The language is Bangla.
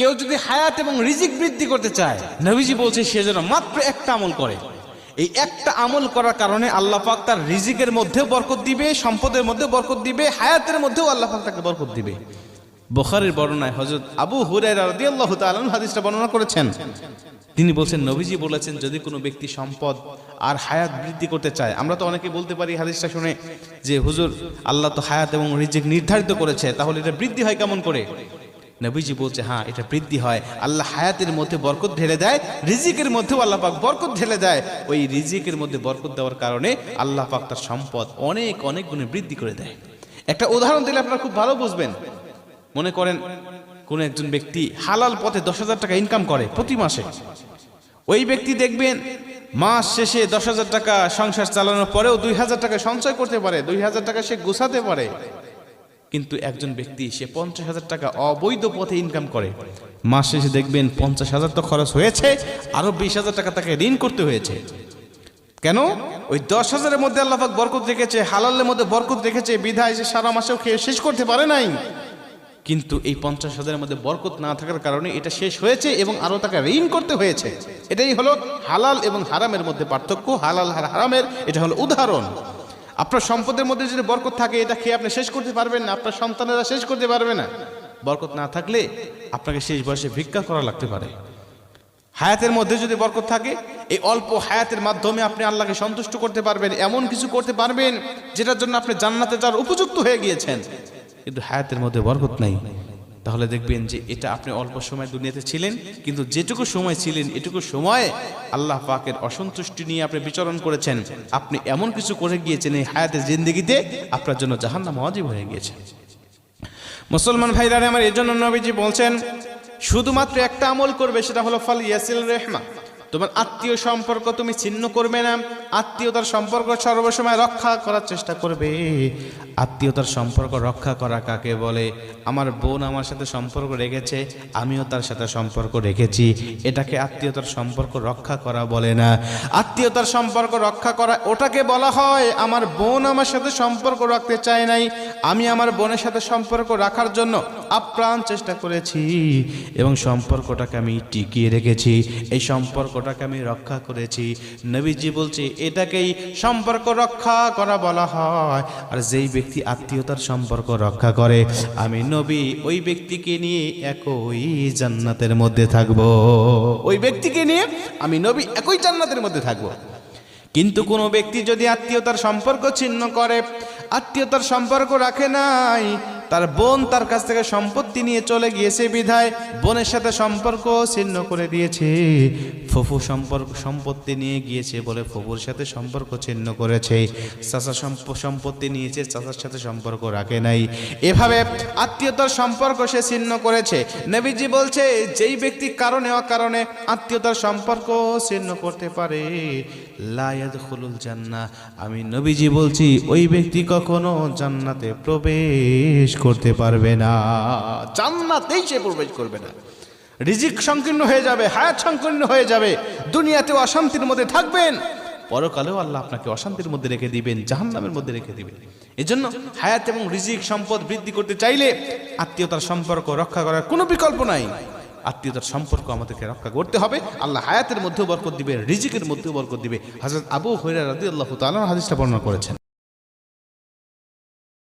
কেউ যদি হায়াত এবং রিজিক বৃদ্ধি করতে চায়, নবীজি বলছে, সে যেন মাত্র একটা আমল করে। এই একটা আমল করার কারণে আল্লাহ পাক তার রিজিকের মধ্যেও বরকত দিবে, সম্পদের মধ্যে বরকত দিবে, হায়াতের মধ্যেও আল্লাহ পাক তাকে বরকত দিবে। বোখারের বর্ণনায় হযরত আবু আনহু হাদিসটা বর্ণনা করেছেন। তিনি বলছেন, নবীজি বলেছেন, যদি কোনো ব্যক্তি সম্পদ আর হায়াত বৃদ্ধি করতে চায়, আমরা তো অনেকে বলতে পারি হাদিসটা শুনে যে, হুজুর, আল্লাহ তো হায়াত এবং রিজিক নির্ধারিত করেছে, তাহলে এটা বৃদ্ধি হয় কেমন করে? নবীজি বলছে হ্যাঁ এটা বৃদ্ধি হয়। আল্লাহ হায়াতের মধ্যে বরকত ঢেলে দেয়, রিজিকের মধ্যেও আল্লাহ পাক বরকত ঢেলে দেয়। ওই রিজিকের মধ্যে বরকত দেওয়ার কারণে আল্লাহ পাক তার সম্পদ অনেক অনেক গুণে বৃদ্ধি করে দেয়। একটা উদাহরণ দিলে আপনারা খুব ভালো বুঝবেন। মনে করেন, কোন একজন ব্যক্তি হালাল পথে দশ হাজার টাকা ইনকাম করে প্রতি মাসে। ওই ব্যক্তি দেখবেন, মাস শেষে দশ হাজার টাকা সংসার চালানোর পরেও দুই হাজার টাকা সঞ্চয় করতে পারে, দুই হাজার টাকা সে গুছাতে পারে। কিন্তু একজন ব্যক্তি সে পঞ্চাশ হাজার টাকা অবৈধ পথে ইনকাম করে। মাস শেষে দেখবেন পঞ্চাশ হাজার তো খরচ হয়েছে, আরও বিশ হাজার টাকা তাকে ঋণ করতে হয়েছে। কেন? ওই দশ হাজারের মধ্যে আল্লাহাক বরকত রেখেছে, হালালের মধ্যে বরকত রেখেছে, বিধায় সে সারা মাসেও খেয়ে শেষ করতে পারে নাই। কিন্তু এই পঞ্চাশ হাজারের মধ্যে বরকত না থাকার কারণে এটা শেষ হয়েছে এবং আরও তাকে ঋণ করতে হয়েছে। এটাই হলো হালাল এবং হারামের মধ্যে পার্থক্য। হালাল হারামের, এটা হলো উদাহরণ। আপনার সম্পদের মধ্যে যদি বরকত থাকে, এটা খেয়ে আপনি শেষ করতে পারবেন না। আপনার সন্তানেরা শেষ করতে পারবে না। বরকত না থাকলে আপনাকে শেষ বয়সে ভিক্ষা করা লাগতে পারে। হায়াতের মধ্যে যদি বরকত থাকে, এই অল্প হায়াতের মাধ্যমে আপনি আল্লাহকে সন্তুষ্ট করতে পারবেন, এমন কিছু করতে পারবেন, যেটার জন্য আপনি জান্নাতে যাওয়ার উপযুক্ত হয়ে গিয়েছেন। কিন্তু হায়াতের মধ্যে বরকত নাই। তাহলে দেখবেন যে এটা আপনি অল্প সময় দুনিয়াতে ছিলেন, কিন্তু যেটুকু সময় ছিলেন, এটুকু সময়ে আল্লাহ পাকের অসন্তুষ্টি নিয়ে আপনি বিচরণ করেছেন। আপনি এমন কিছু করে গিয়েছেন এই হায়াতের জিন্দগিতে, আপনার জন্য জাহান্নাম অজীব হয়ে গিয়েছে। মুসলমান ভাইরা, আমার এই জন্য নবীজি বলছেন, শুধুমাত্র একটা আমল করবে, সেটা হলো ফল ইয়াসিল রেহমা। তোমার আত্মীয় সম্পর্ক তুমি ছিন্ন করবে না। আত্মীয়তার সম্পর্ক সর্বসময় রক্ষা করার চেষ্টা করবে। আত্মীয়তার সম্পর্ক রক্ষা করা কাকে বলে? আমার বোন আমার সাথে সম্পর্ক রেখেছে, আমিও তার সাথে সম্পর্ক রেখেছি। এটাকে আত্মীয়তার সম্পর্ক রক্ষা করা বলে না। আত্মীয়তার সম্পর্ক রক্ষা করা, ওটাকে বলা হয়, আমার বোন আমার সাথে সম্পর্ক রাখতে চায় নাই। আমি আমার বোনের সাথে সম্পর্ক রাখার জন্য আপ্রাণ চেষ্টা করেছি এবং সম্পর্কটাকে আমি টিকিয়ে রেখেছি। এই সম্পর্কটাকে আমি রক্ষা করেছি। নবীজি বলছে, এটাকেই সম্পর্ক রক্ষা করা বলা হয়। আর যেই ব্যক্তি আত্মীয়তার সম্পর্ক রক্ষা করে, আমি নবী, ওই ব্যক্তিকে নিয়ে একই জান্নাতের মধ্যে থাকব। ওই ব্যক্তিকে নিয়ে আমি নবী একই জান্নাতের মধ্যে থাকব। কিন্তু কোনো ব্যক্তি যদি আত্মীয়তার সম্পর্ক ছিন্ন করে, আত্মীয়তার সম্পর্ক রাখে নাই তার বোন তার কাছ থেকে সম্পত্তি নিয়ে চলে গিয়েছে বিধায়, বোনের সাথে সম্পর্ক ছিন্ন করে দিয়েছে। ফুফু সম্পর্ক, সম্পত্তি নিয়ে গিয়েছে বলে ফুফুর সাথে সম্পর্ক ছিন্ন করেছে। চাচা সম্প- সম্পত্তি নিয়েছে, চাচার সাথে সম্পর্ক রাখে নাই। এভাবে আত্মীয়তার সম্পর্ক সে ছিন্ন করেছে। নবীজি বলছে, যেই ব্যক্তি কারণে অকারণে আত্মীয়তার সম্পর্ক ছিন্ন করতে পারে লায়াদ খুলুল জান্না আমি নবীজি বলছি, ওই ব্যক্তি কখনো জান্নাতে প্রবেশ করতে পারবে না। জান্নাতেই সে প্রবেশ করবে না। রিজিক সংকীর্ণ হয়ে যাবে, হায়াত সংকীর্ণ হয়ে যাবে, দুনিয়াতেও অশান্তির মধ্যে থাকবেন। পরকালেও আল্লাহ আপনাকে অশান্তির মধ্যে রেখে দিবেন, জাহান্নামের মধ্যে রেখে দিবেন। এজন্য হায়াত এবং রিজিক সম্পদ বৃদ্ধি করতে চাইলে আত্মীয়তার সম্পর্ক রক্ষা করার কোনো বিকল্প নাই। আত্মীয়তার সম্পর্ক আমাদেরকে রক্ষা করতে হবে। আল্লাহ হায়াতের মধ্যেও বরকত দিবে, রিজিকের মধ্যেও বরকত দিবে। হযরত আবু হুরায়রা রাদিয়াল্লাহু তাআলা হাদিসটা বর্ণনা করেছেন।